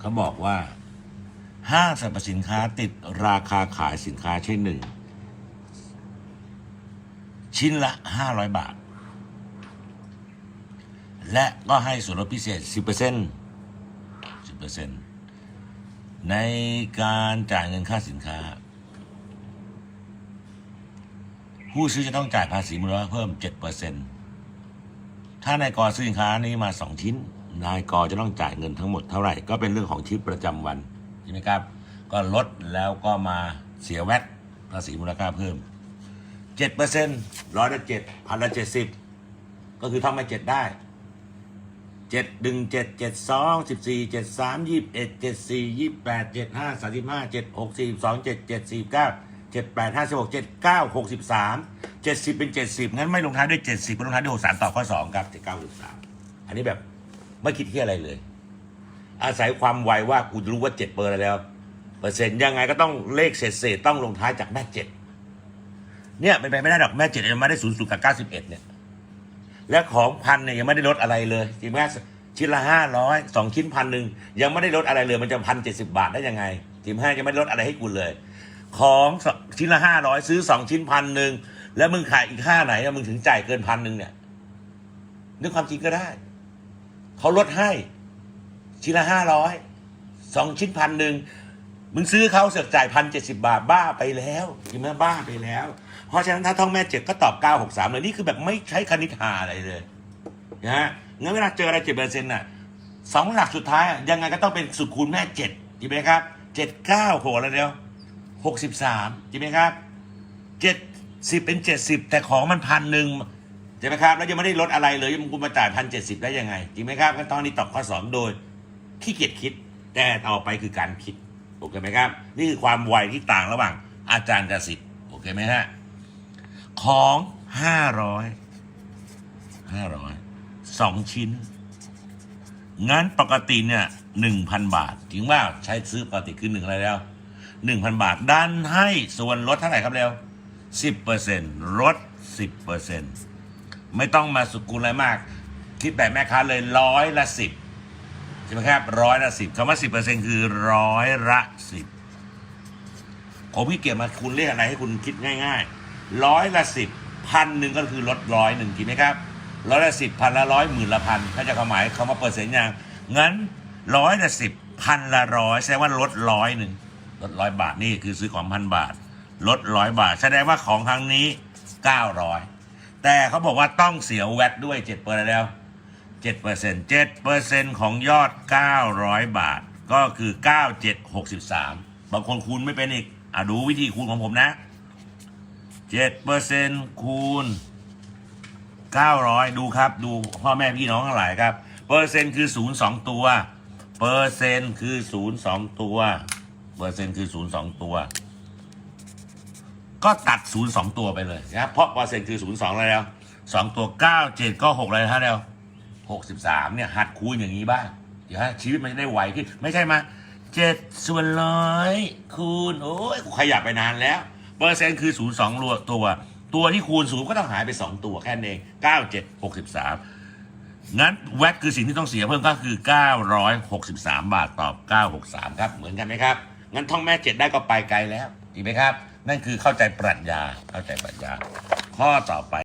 เขาบอกว่า ห้างสรรพสินค้าติดราคาขายสินค้าใช่หนึ่ง ชิ้นละห้าร้อยบาท และก็ให้ส่วนลดพิเศษสิบเปอร์เซ็นต์สิบเปอร์เซ็นต์ในการจ่ายเงินค่าสินค้า ผู้ซื้อจะต้องจ่ายภาษีมูลค่าเพิ่มเจ็ดเปอร์เซ็นต์ถ้านายกอซื้อสินค้านี้มาสองชิ้น นายกอจะต้องจ่ายเงินทั้งหมดเท่าไหร่ ก็เป็นเรื่องของชีวิตประจำวันใช่ไหมครับ ก็ลดแล้วก็มาเสียแวดภาษีมูลค่าเพิ่มเจ็ดเปอร์เซ็นต์ร้อยละเจ็ดพันละเจ็ดสิบก็คือทำมาเจ็ดได้เจ็ดดึงเจ็ดเจ็ดสองสิบสี่เจ็ดสามยี่สิบเอ็ดเจ็ดสี่ยี่สิบแปดเจ็ดห้าสามสิบห้าเจ็ดหกสี่สองเจ็ดเจ็ดสี่เก้าเจ็ดแปดห้าสิบหกเจ็ดเก้าหกสิบสามเจ็ดสิบเป็นเจ็ดสิบงั้นไม่ลงท้ายด้วยเจ็ดสิบลงท้ายด้วยหกสามต่อข้อสองครับเจ็ดเก้าหกสามอันนี้แบบ ไม่คิดที่อะไรเลย อาศัยความไวว่ากูรู้ว่าเจ็ดเปอร์อะไรแล้ว เปอร์เซ็นต์ยังไงก็ต้องเลขเศษเศษต้องลงท้ายจากแม่เจ็ดเนี่ยเป็นไปไม่ได้หรอกแม่เจ็ดยังไม่ได้ศูนย์ศูนย์กับเก้าสิบเอ็ดเนี่ยและของพันเนี่ยยังไม่ได้ลดอะไรเลยจริงไหมชิ้นละห้าร้อยสองชิ้นพันหนึ่งยังไม่ได้ลดอะไรเลย มันจะพันเจ็ดสิบาทได้ยังไงจริงไหมยังไม่ได้ลดอะไรให้กูเลย ของชิ้นละห้าร้อยซื้อสองชิ้นพันหนึ่งแล้วมึงขายอีกค่าไหนมึงถึงจ่ายเกินพันหนึ่งเนี่ยนึกความจริงก็ได้ เขาลดให้ชิ้นละห้าร้อยสองชิ้นพันหนึ่งมึงซื้อเขาเสือกจ่ายพันเจ็ดสิบาทบ้าไปแล้วจริงไหมบ้าไปแล้ว เพราะฉะนั้นถ้าท่องแม่เจ็ดก็ตอบเก้าหกสามเลยนี่คือแบบไม่ใช้คณิตหาอะไรเลยนะฮะงั้นเวลาเจออะไรเจ็ดเปอร์เซ็นต์น่ะสองหลักสุดท้ายยังไงก็ต้องเป็นสุดคูณแม่เจ็ดจริงไหมครับเจ็ดเก้าโหอะไรเดียวหกสิบสามจริงไหมครับเจ็ดสิบเป็นเจ็ดสิบแต่ของมันพันหนึ่ง ใช่ไหมครับ แล้วยังไม่ได้ลดอะไรเลยมึงกูมาจ่ายพันเจ็ดสิบได้ยังไง จริงไหมครับขั้นตอนนี้ตอบข้อสองโดยขี้เกียจคิด แต่ต่อไปคือการคิดโอเคไหมครับ นี่คือความไวที่ต่างระหว่าง อาจารย์กับสิทธิ์โอเคไหมฮะของห้าร้อยห้าร้อยสองชิ้นงั้นปกติเนี่ยหนึ่งพันบาทถึงว่าใช้ซื้อปกติคือหนึ่งอะไรแล้วหนึ่งพันบาทดันให้ส่วนลดเท่าไหร่ครับเร็วสิบเปอร์เซ็นต์ลดสิบเปอร์เซ็นต์ ไม่ต้องมาสุกุลอะไรมาก คิดแบบแม่ค้าเลยร้อยละสิบใช่ไหมครับร้อยละสิบคำว่าสิบเปอร์เซ็นคือร้อยละสิบผมพี่เกียรมาคุณเลขอะไรให้คุณคิดง่ายๆร้อยละสิบพันหนึ่งก็คือลดร้อยหนึ่งถูกไหมครับร้อยละสิบพันละร้อยหมื่นละพันถ้าจะความหมายคำว่าเปอร์เซ็นต์ยังงั้นร้อยละสิบพันละร้อยแสดงว่าลดร้อยหนึ่งลดร้อยบาทนี่คือซื้อของพันบาท ลดร้อยบาท แสดงว่าของครั้งนี้เก้าร้อย แต่เขาบอกว่าต้องเสียแวดด้วยเจ็ดเปอร์แล้วเจ็ดเปอร์เซ็นเจ็ดเปอร์เซ็นของยอดเก้าร้อยบาท ก็คือเก้าเจ็ดหกสิบสามบางคนคูณไม่เป็นอีกอะดูวิธีคูณของผมนะเจ็ดเปอร์เซ็นคูณเก้าร้อยดูครับ ดูพ่อแม่พี่น้องทั้งหลายครับ เปอร์เซ็นต์คือศูนย์สองตัว เปอร์เซ็นต์คือศูนย์สองตัว เปอร์เซ็นต์คือศูนย์สองตัว ก็ตัดศูนย์สองตัวไปเลยนะครับเพราะเปอร์เซ็นต์คือศูนย์สองแล้วสองตัวเก้าเจ็ดก็หกเลยฮะเดียวหกสิบสามเนี่ย หัดคูณอย่างนี้บ้าง เดี๋ยวฮะชีวิตมันจะได้ไวขึ้น ไม่ใช่มาเจ็ดส่วนร้อยคูณ โอ้ยขยับไปนานแล้ว เปอร์เซ็นต์คือศูนย์สองตัว ตัวที่คูณศูนย์ก็ต้องหายไปสองตัวแค่นั้นเองเก้าเจ็ดหกสิบสามงั้นแวดคือสิ่งที่ต้องเสียเพิ่มก็คือ 963 บาทต่อ 963 ครับ เหมือนกันไหมครับ งั้นท่องแม่เจ็ดได้ก็ไปไกลแล้วจริงไหมครับ นั่นคือเข้าใจปรัชญาเข้าใจปรัชญาข้อต่อไป